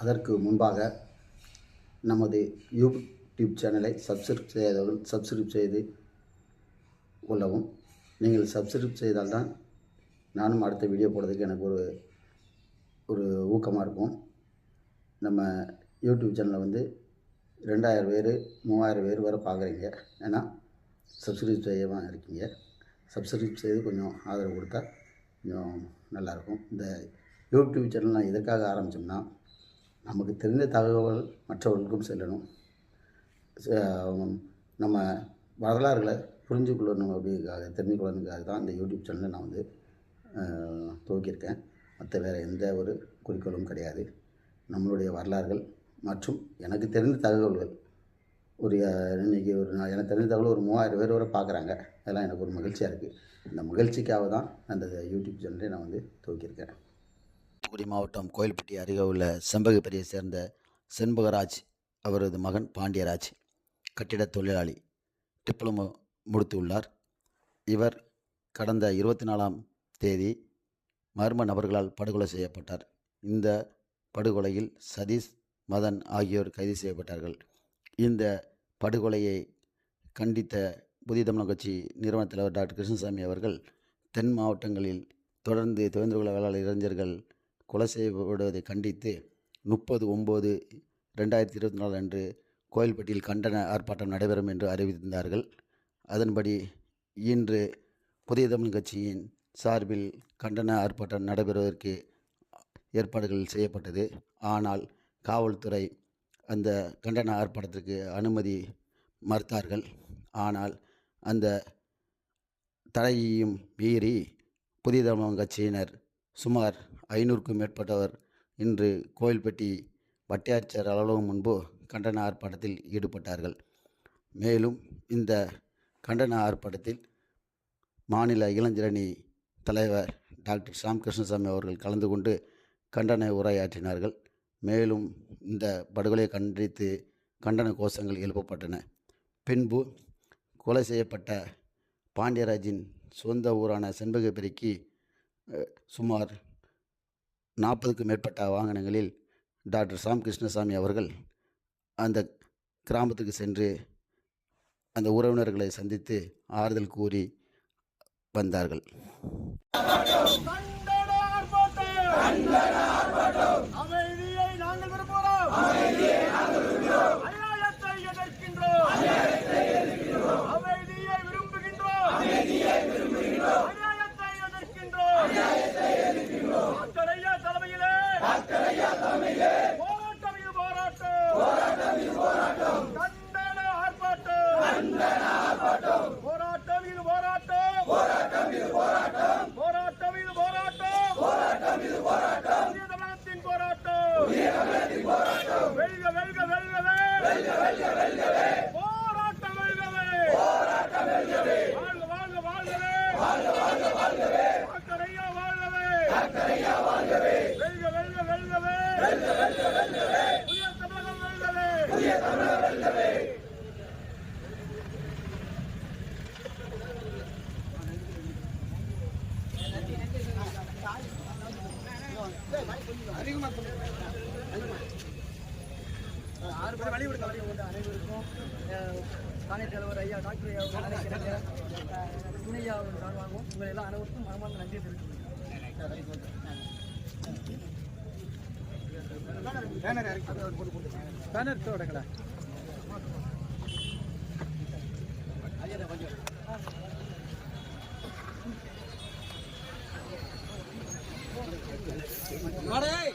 அதற்கு முன்பாக நமது யூடியூப் சேனலை சப்ஸ்கிரைப் செய்தவர்கள் சப்ஸ்கிரைப் செய்து கொள்ளவும். நீங்கள் சப்ஸ்கிரைப் செய்தால்தான் நானும் அடுத்த வீடியோ போடுறதுக்கு எனக்கு ஒரு ஒரு ஊக்கமாக இருக்கும். நம்ம யூடியூப் சேனலை வந்து ரெண்டாயிரம் பேர் மூவாயிரம் பேர் வரை பார்க்குறீங்க. ஏன்னா சப்ஸ்கிரைப் செய்யவும் இருக்கீங்க. சப்ஸ்கிரைப் செய்து கொஞ்சம் ஆதரவு கொடுத்தா கொஞ்சம் நல்லாயிருக்கும். இந்த யூடியூப் சேனல் நான் எதற்காக ஆரம்பித்தோம்னா நமக்கு தெரிந்த தகவல் மற்றவர்களுக்கும் செல்லணும். நம்ம வரலாறுகளை புரிஞ்சு கொள்ளணும் அப்படிங்கிறதுக்காக தெரிஞ்சு தான் இந்த யூடியூப் சேனலை நான் வந்து துவக்கியிருக்கேன். மற்ற வேறு எந்த ஒரு குறிக்கோளும் கிடையாது. நம்மளுடைய வரலாறுகள் மற்றும் எனக்கு தெரிந்த தகவல்கள். ஒரு இன்றைக்கி இன்னைக்கு ஒரு நான் எனக்கு தெரிந்த தகவல் ஒரு மூவாயிரம் பேர் வரை பார்க்குறாங்க. அதெல்லாம் எனக்கு ஒரு மகிழ்ச்சியாக இருக்குது இந்த மகிழ்ச்சிக்காக தான் அந்த யூடியூப் சேனலை நான் வந்து துவக்கியிருக்கேன். தூத்துக்குடி மாவட்டம் கோயில்பட்டி அருகே உள்ள செம்பகப்பெரியை சேர்ந்த செண்பகராஜ் அவரது மகன் பாண்டியராஜ் கட்டிட தொழிலாளி டிப்ளமோ முடித்துள்ளார். இவர் கடந்த இருபத்தி நாலாம் தேதி மர்ம நபர்களால் படுகொலை செய்யப்பட்டார். இந்த படுகொலையில் சதீஷ் மதன் ஆகியோர் கைது செய்யப்பட்டார்கள். இந்த படுகொலையை கண்டித்த புதிய தமிழக கட்சி நிறுவன தலைவர் டாக்டர் கிருஷ்ணசாமி அவர்கள் தென் மாவட்டங்களில் தொடர்ந்து சுதந்திரகுல வேளாளர் இளைஞர்கள் கொலை செய்யப்படுவதை கண்டித்து முப்பது ஒம்பது ரெண்டாயிரத்தி இருபத்தி நாலு அன்று கோயில்பட்டியில் கண்டன ஆர்ப்பாட்டம் நடைபெறும் என்று அறிவித்திருந்தார்கள். அதன்படி இன்று புதிய தமிழ் கட்சியின் சார்பில் கண்டன ஆர்ப்பாட்டம் நடைபெறுவதற்கு ஏற்பாடுகள் செய்யப்பட்டது. ஆனால் காவல்துறை அந்த கண்டன ஆர்ப்பாட்டத்திற்கு அனுமதி மறுத்தார்கள். ஆனால் அந்த தடையையும் மீறி புதிய தமிழகம் கட்சியினர் சுமார் ஐநூறுக்கும் மேற்பட்டவர் இன்று கோயில்பட்டி வட்டியாச்சர் அலுவலகம் முன்பு கண்டன ஆர்ப்பாட்டத்தில் ஈடுபட்டார்கள். மேலும் இந்த கண்டன ஆர்ப்பாட்டத்தில் மாநில இளைஞரணி தலைவர் டாக்டர் சாம் கிருஷ்ணசாமி அவர்கள் கலந்து கொண்டு கண்டன உரையாற்றினார்கள். மேலும் இந்த படுகொலையை கண்டித்து கண்டன கோஷங்கள் எழுப்பப்பட்டன. பின்பு கொலை செய்யப்பட்ட பாண்டியராஜின் சொந்த ஊரான செண்பகப்பெருக்கி சுமார் நாற்பதுக்கும் மேற்பட்ட வாகனங்களில் டாக்டர் சாம் கிருஷ்ணசாமி அவர்கள் அந்த கிராமத்துக்கு சென்று அந்த உறவினர்களை சந்தித்து ஆறுதல் கூறி வந்தார்கள். கண்டன வழி விடுங்க வழி விடுங்க அனைவருக்கும் அஹ், தலைவர் ஐயா டாக்டர் ஐயா அவர்கள் அவர்கள் சார்பாகவும் உங்கள் எல்லாம் அனைவருக்கும் மனமார்ந்த நன்றி தெரிவித்துக்கிறேன் பேனர் 아래